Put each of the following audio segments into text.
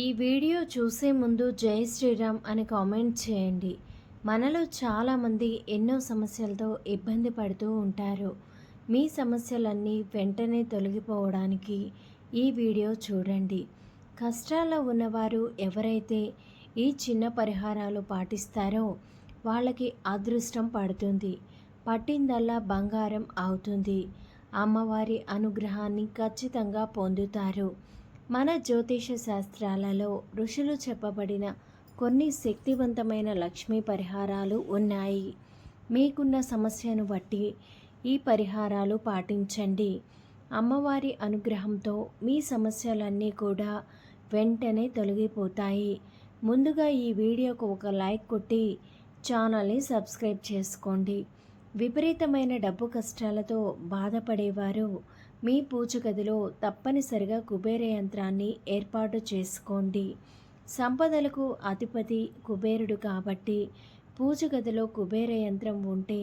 ఈ వీడియో చూసే ముందు జై శ్రీరామ్ అని కామెంట్ చేయండి. మనలో చాలామంది ఎన్నో సమస్యలతో ఇబ్బంది పడుతూ ఉంటారు. మీ సమస్యలన్నీ వెంటనే తొలగిపోవడానికి ఈ వీడియో చూడండి. కష్టాల్లో ఉన్నవారు ఎవరైతే ఈ చిన్న పరిహారాలు పాటిస్తారో వాళ్ళకి అదృష్టం పడుతుంది. పట్టిందల్లా బంగారం అవుతుంది. అమ్మవారి అనుగ్రహాన్ని ఖచ్చితంగా పొందుతారు. మన జ్యోతిష శాస్త్రాలలో ఋషులు చెప్పబడిన కొన్ని శక్తివంతమైన లక్ష్మీ పరిహారాలు ఉన్నాయి. మీకున్న సమస్యను బట్టి ఈ పరిహారాలు పాటించండి. అమ్మవారి అనుగ్రహంతో మీ సమస్యలన్నీ కూడా వెంటనే తొలగిపోతాయి. ముందుగా ఈ వీడియోకు ఒక లైక్ కొట్టి ఛానల్ని సబ్స్క్రైబ్ చేసుకోండి. విపరీతమైన డబ్బు కష్టాలతో బాధపడేవారు మీ పూజ గదిలో తప్పనిసరిగా కుబేర యంత్రాన్ని ఏర్పాటు చేసుకోండి. సంపదలకు అధిపతి కుబేరుడు కాబట్టి పూజ గదిలో కుబేర యంత్రం ఉంటే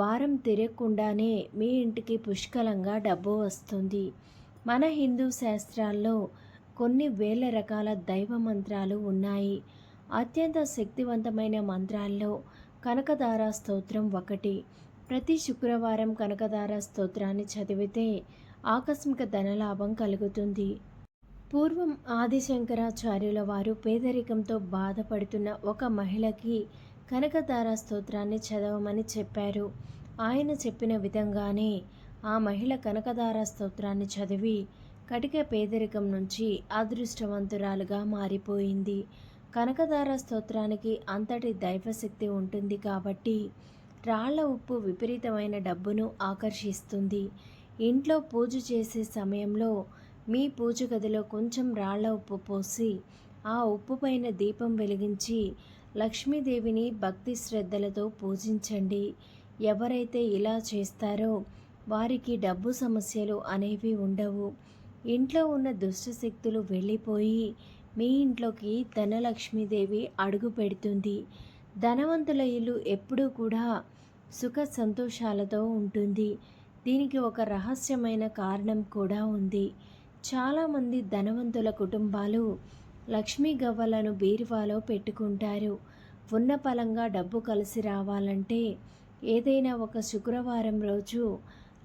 వారం తిరగకుండానే మీ ఇంటికి పుష్కలంగా డబ్బు వస్తుంది. మన హిందూ శాస్త్రాల్లో కొన్ని వేల రకాల దైవ మంత్రాలు ఉన్నాయి. అత్యంత శక్తివంతమైన మంత్రాల్లో కనకదారా స్తోత్రం ఒకటి ప్రతి శుక్రవారం కనకదార స్తోత్రాన్ని చదివితే ఆకస్మిక ధనలాభం కలుగుతుంది. పూర్వం ఆదిశంకరాచార్యుల వారు పేదరికంతో బాధపడుతున్న ఒక మహిళకి కనకధార స్తోత్రాన్ని చదవమని చెప్పారు. ఆయన చెప్పిన విధంగానే ఆ మహిళ కనకదార స్తోత్రాన్ని చదివి కటిక పేదరికం నుంచి అదృష్టవంతురాలుగా మారిపోయింది. కనకదార స్తోత్రానికి అంతటి దైవశక్తి ఉంటుంది కాబట్టి రాళ్ళ ఉప్పు విపరీతమైన డబ్బును ఆకర్షిస్తుంది. ఇంట్లో పూజ చేసే సమయంలో మీ పూజ గదిలో కొంచెం రాళ్ళ ఉప్పు పోసి ఆ ఉప్పు పైన దీపం వెలిగించి లక్ష్మీదేవిని భక్తి శ్రద్ధలతో పూజించండి. ఎవరైతే ఇలా చేస్తారో వారికి డబ్బు సమస్యలు అనేవి ఉండవు. ఇంట్లో ఉన్న దుష్టశక్తులు వెళ్ళిపోయి మీ ఇంట్లోకి ధనలక్ష్మీదేవి అడుగు పెడుతుంది. ధనవంతుల ఇల్లు ఎప్పుడూ కూడా సుఖ సంతోషాలతో ఉంటుంది. దీనికి ఒక రహస్యమైన కారణం కూడా ఉంది. చాలామంది ధనవంతుల కుటుంబాలు లక్ష్మీ గవ్వలను బీరువాలో పెట్టుకుంటారు. ఉన్న పలంగా డబ్బు కలిసి రావాలంటే ఏదైనా ఒక శుక్రవారం రోజు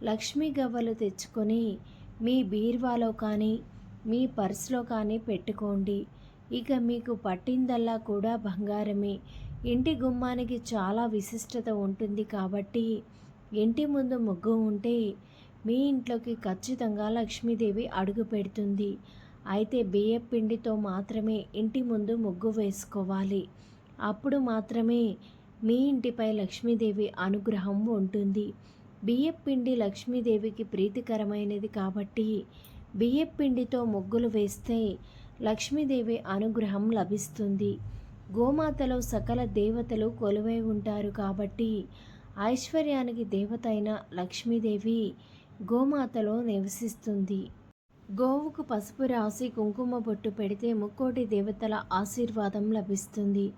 లక్ష్మీ గవ్వలు తెచ్చుకొని మీ బీరువాలో కానీ మీ పర్సులో కానీ పెట్టుకోండి. ఇక మీకు పట్టిందల్లా కూడా బంగారమే. ఇంటి గుమ్మానికి చాలా విశిష్టత ఉంటుంది కాబట్టి ఇంటి ముందు ముగ్గు ఉంటే మీ ఇంట్లోకి ఖచ్చితంగా లక్ష్మీదేవి అడుగు పెడుతుంది. అయితే బియ్య పిండితో మాత్రమే ఇంటి ముందు ముగ్గు వేసుకోవాలి. అప్పుడు మాత్రమే మీ ఇంటిపై లక్ష్మీదేవి అనుగ్రహం ఉంటుంది. బియ్యపిండి లక్ష్మీదేవికి ప్రీతికరమైనది కాబట్టి బియ్యపిండితో ముగ్గులు వేస్తే లక్ష్మీదేవి అనుగ్రహం లభిస్తుంది. గోమాతలో సకల దేవతలు కొలువై ఉంటారు కాబట్టి ఐశ్వర్యానికి దేవత అయిన లక్ష్మీదేవి గోమాతలో నివసిస్తుంది. గోవుకు పసుపు రాసి కుంకుమ బొట్టు పెడితే ముక్కోటి దేవతల ఆశీర్వాదం లభిస్తుంది.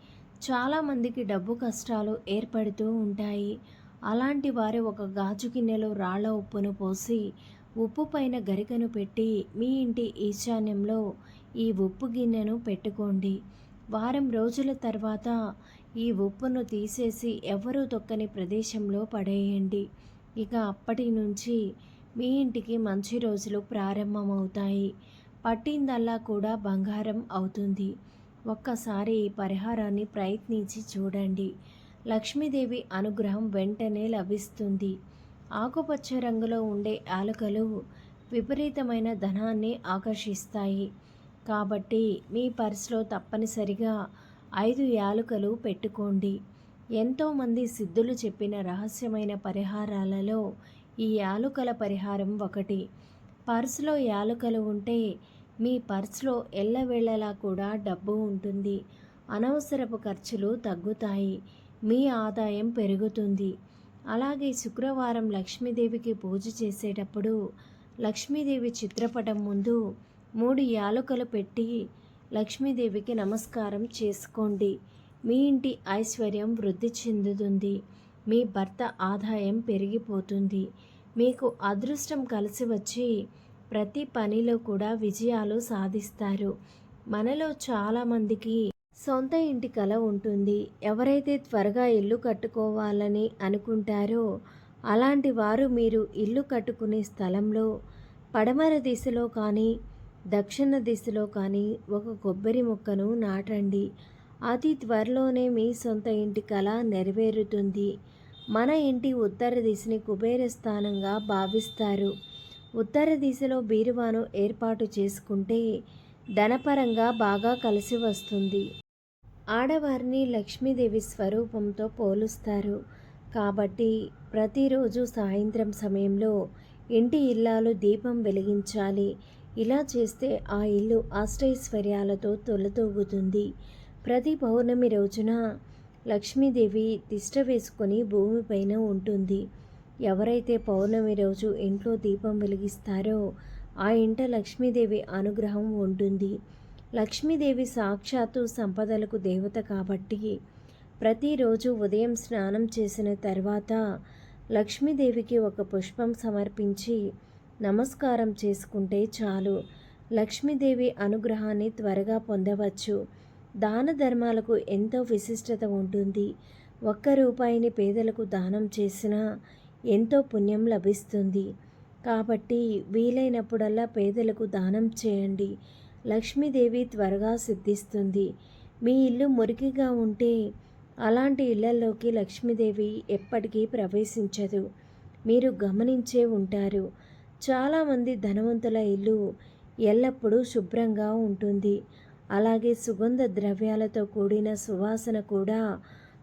చాలామందికి డబ్బు కష్టాలు ఏర్పడుతూ ఉంటాయి. అలాంటి వారు ఒక గాజు గిన్నెలో రాళ్ళ ఉప్పును పోసి ఉప్పు పైన గరికను పెట్టి మీ ఇంటి ఈశాన్యంలో ఈ ఉప్పు గిన్నెను పెట్టుకోండి. వారం రోజుల తర్వాత ఈ ఉప్పును తీసేసి ఎవరూ తొక్కని ప్రదేశంలో పడేయండి. ఇక అప్పటి నుంచి మీ ఇంటికి మంచి రోజులు ప్రారంభమవుతాయి. పట్టిందల్లా కూడా బంగారం అవుతుంది. ఒక్కసారి ఈ పరిహారాన్ని ప్రయత్నించి చూడండి. లక్ష్మీదేవి అనుగ్రహం వెంటనే లభిస్తుంది. ఆకుపచ్చ రంగులో ఉండే యాలకలు విపరీతమైన ధనాన్ని ఆకర్షిస్తాయి. కాబట్టి మీ పర్సులో తప్పనిసరిగా ఐదు యాలుకలు పెట్టుకోండి. ఎంతోమంది సిద్ధులు చెప్పిన రహస్యమైన పరిహారాలలో ఈ యాలుకల పరిహారం ఒకటి. పర్సులో యాలుకలు ఉంటే మీ పర్సులో ఎల్లవేళలా కూడా డబ్బు ఉంటుంది. అనవసరపు ఖర్చులు తగ్గుతాయి. మీ ఆదాయం పెరుగుతుంది. అలాగే శుక్రవారం లక్ష్మీదేవికి పూజ చేసేటప్పుడు లక్ష్మీదేవి చిత్రపటం ముందు మూడు యాలకులు పెట్టి లక్ష్మీదేవికి నమస్కారం చేసుకోండి. మీ ఇంటి ఐశ్వర్యం వృద్ధి చెందుతుంది. మీ భర్త ఆదాయం పెరిగిపోతుంది. మీకు అదృష్టం కలిసి వచ్చి ప్రతి పనిలో కూడా విజయాలు సాధిస్తారు. మనలో చాలామందికి సొంత ఇంటి కల ఉంటుంది. ఎవరైతే త్వరగా ఇల్లు కట్టుకోవాలని అనుకుంటారో అలాంటి వారు మీరు ఇల్లు కట్టుకునే స్థలంలో పడమర దిశలో కానీ దక్షిణ దిశలో కానీ ఒక కొబ్బరి మొక్కను నాటండి. అతి త్వరలోనే మీ సొంత ఇంటి కళ నెరవేరుతుంది. మన ఇంటి ఉత్తర దిశని కుబేర స్థానంగా భావిస్తారు. ఉత్తర దిశలో బీరువాను ఏర్పాటు చేసుకుంటే ధనపరంగా బాగా కలిసి వస్తుంది. ఆడవారిని లక్ష్మీదేవి స్వరూపంతో పోలుస్తారు. కాబట్టి ప్రతిరోజు సాయంత్రం సమయంలో ఇంటి ఇల్లాలు దీపం వెలిగించాలి. ఇలా చేస్తే ఆ ఇల్లు అష్టైశ్వర్యాలతో తొలతూగుతుంది. ప్రతి పౌర్ణమి రోజున లక్ష్మీదేవి తిష్ట వేసుకొని భూమిపైన ఉంటుంది. ఎవరైతే పౌర్ణమి రోజు ఇంట్లో దీపం వెలిగిస్తారో ఆ ఇంట లక్ష్మీదేవి అనుగ్రహం ఉంటుంది. లక్ష్మీదేవి సాక్షాత్తు సంపదలకు దేవత కాబట్టి ప్రతిరోజు ఉదయం స్నానం చేసిన తర్వాత లక్ష్మీదేవికి ఒక పుష్పం సమర్పించి నమస్కారం చేసుకుంటే చాలు. లక్ష్మీదేవి అనుగ్రహాన్ని త్వరగా పొందవచ్చు. దాన ధర్మాలకు ఎంతో విశిష్టత ఉంటుంది. ఒక్క రూపాయిని పేదలకు దానం చేసినా ఎంతో పుణ్యం లభిస్తుంది. కాబట్టి వీలైనప్పుడల్లా పేదలకు దానం చేయండి. లక్ష్మీదేవి త్వరగా సిద్ధిస్తుంది. మీ ఇల్లు మురికిగా ఉంటే అలాంటి ఇళ్ళలోకి లక్ష్మీదేవి ఎప్పటికీ ప్రవేశించదు. మీరు గమనించే ఉంటారు. చాలామంది ధనవంతుల ఇల్లు ఎల్లప్పుడూ శుభ్రంగా ఉంటుంది. అలాగే సుగంధ ద్రవ్యాలతో కూడిన సువాసన కూడా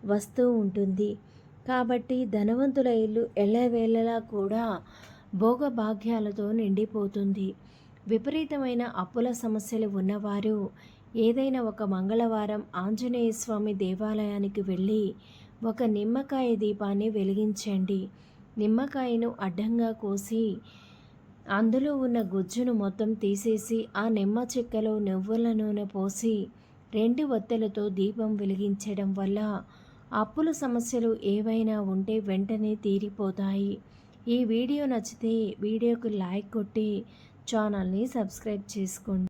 వస్తూ ఉంటుంది. కాబట్టి ధనవంతుల ఇల్లు ఎల్లవేళలా కూడా భోగభాగ్యాలతో నిండిపోతుంది. విపరీతమైన అప్పుల సమస్యలు ఉన్నవారు ఏదైనా ఒక మంగళవారం ఆంజనేయ స్వామి దేవాలయానికి వెళ్ళి ఒక నిమ్మకాయ దీపాన్ని వెలిగించండి. నిమ్మకాయను అడ్డంగా కోసి అందులో ఉన్న గుజ్జును మొత్తం తీసేసి ఆ నిమ్మ చెక్కలో నువ్వుల నూనె పోసి రెండు వత్తెలతో దీపం వెలిగించడం వల్ల అప్పుల సమస్యలు ఏవైనా ఉంటే వెంటనే తీరిపోతాయి. ఈ వీడియో నచ్చితే వీడియోకు లైక్ కొట్టి ఛానల్ని సబ్స్క్రైబ్ చేసుకోండి.